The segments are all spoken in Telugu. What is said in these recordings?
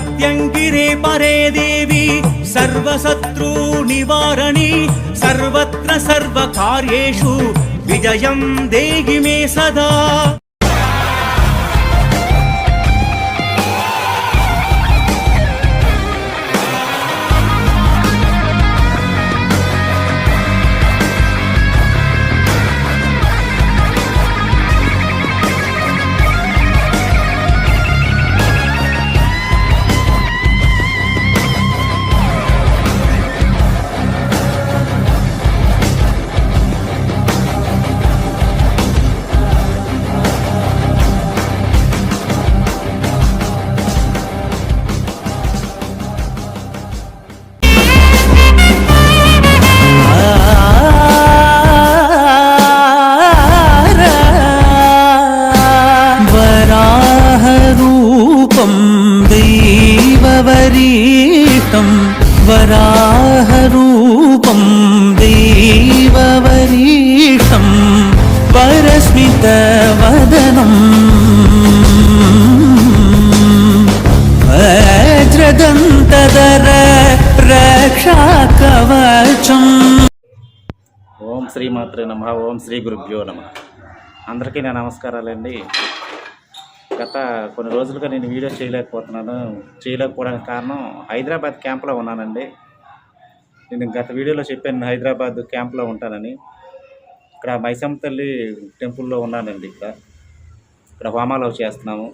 प्रत्यङ्गिरे परे देवी सर्वशत्रू निवारणि सर्वत्र सर्वकार्येषु विजयं देहि मे सदा ദേവവരീതം വരാഹരൂപം ദേവവരീഷം വരസ്മിതവദനം വജ്രദന്തദര രക്ഷാകവചം ఓం శ్రీ మాత్రే నమ ఓం శ్రీ గురుభ్యో నమ అందరికీ నా నమస్కారాలండి గత కొన్ని రోజులుగా నేను వీడియో చేయలేకపోతున్నాను చేయలేకపోవడానికి కారణం హైదరాబాద్ క్యాంప్లో ఉన్నానండి. నేను గత వీడియోలో చెప్పాను హైదరాబాద్ క్యాంప్లో ఉంటానని. ఇక్కడ మైసమ్మ తల్లి టెంపుల్లో ఉన్నానండి ఇక్కడ. ఇక్కడ హోమాలు చేస్తున్నాము.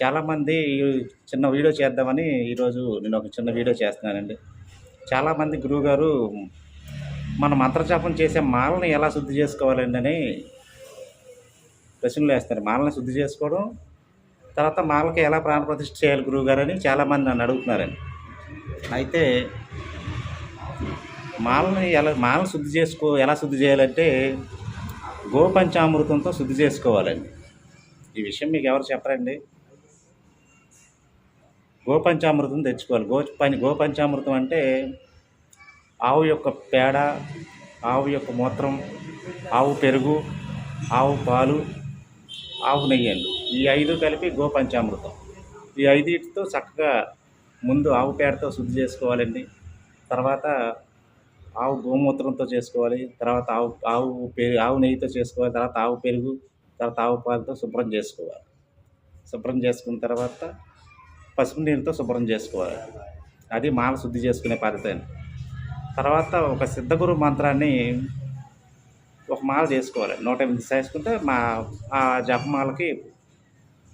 చాలామంది చిన్న వీడియో చేద్దామని ఈరోజు నేను ఒక చిన్న వీడియో చేస్తున్నానండి. చాలామంది గురువుగారు మనం మంత్రజాపం చేసే మాలని ఎలా శుద్ధి చేసుకోవాలండి అని ప్రశ్నలు వేస్తారు. మాలని శుద్ధి చేసుకోవడం తర్వాత మాలకి ఎలా ప్రాణప్రతిష్ఠ చేయాలి గురువుగారు అని చాలామంది నన్ను అడుగుతున్నారండి. అయితే మాలని ఎలా మాలను శుద్ధి చేసుకో ఎలా శుద్ధి చేయాలంటే గోపంచామృతంతో శుద్ధి చేసుకోవాలండి. ఈ విషయం మీకు ఎవరు చెప్పరండి? గోపంచామృతం తెచ్చుకోవాలి. గో పని గోపంచామృతం అంటే ఆవు యొక్క పేడ ఆవు యొక్క మూత్రం ఆవు పెరుగు ఆవు పాలు ఆవు నెయ్యండు. ఈ ఐదు కలిపి గోపంచామృతం. ఈ ఐదుతో చక్కగా ముందు ఆవు పేడతో శుద్ధి చేసుకోవాలండి. తర్వాత ఆవు గోమూత్రంతో చేసుకోవాలి. తర్వాత ఆవు ఆవు పెరుగు ఆవు నెయ్యితో చేసుకోవాలి. తర్వాత ఆవు పెరుగు తర్వాత ఆవు పాలతో శుభ్రం చేసుకోవాలి. శుభ్రం చేసుకున్న తర్వాత పసుపు నీళ్ళతో శుభ్రం చేసుకోవాలి. అది మాల శుద్ధి చేసుకునే పద్ధతి అండి. తర్వాత ఒక సిద్ధగురు మంత్రాన్ని ఒక మాల చేసుకోవాలి నూట ఎనిమిది చేసుకుంటే మా ఆ జపమాలకి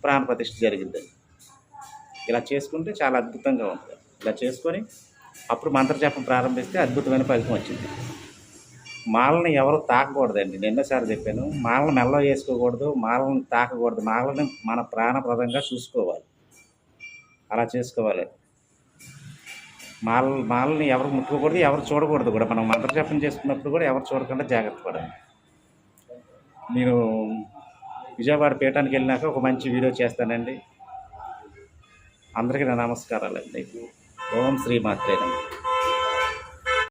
ప్రాణప్రతిష్ఠ జరిగింది. ఇలా చేసుకుంటే చాలా అద్భుతంగా ఉంటుంది. ఇలా చేసుకొని అప్పుడు మంత్రజపం ప్రారంభిస్తే అద్భుతమైన ఫలితం వచ్చింది. మాలని ఎవరు తాకకూడదండి. నిన్నసారి చెప్పాను మాలను మెల్ల వేసుకోకూడదు మాలను తాకకూడదు. మాలని మన ప్రాణప్రదంగా చూసుకోవాలి. అలా చేసుకోవాలి. మాల మాలని ఎవరు ముట్టుకోకూడదు ఎవరు చూడకూడదు కూడా. మనం మంత్రజపం చేసుకున్నప్పుడు కూడా ఎవరు చూడకుండా జాగ్రత్త పడాలి. నేను విజయవాడ పీఠానికి వెళ్ళినాక ఒక మంచి వీడియో చేస్తానండి. అందరికీ నా నమస్కారాలండి. ఓం శ్రీ మాత్రేనమ్మ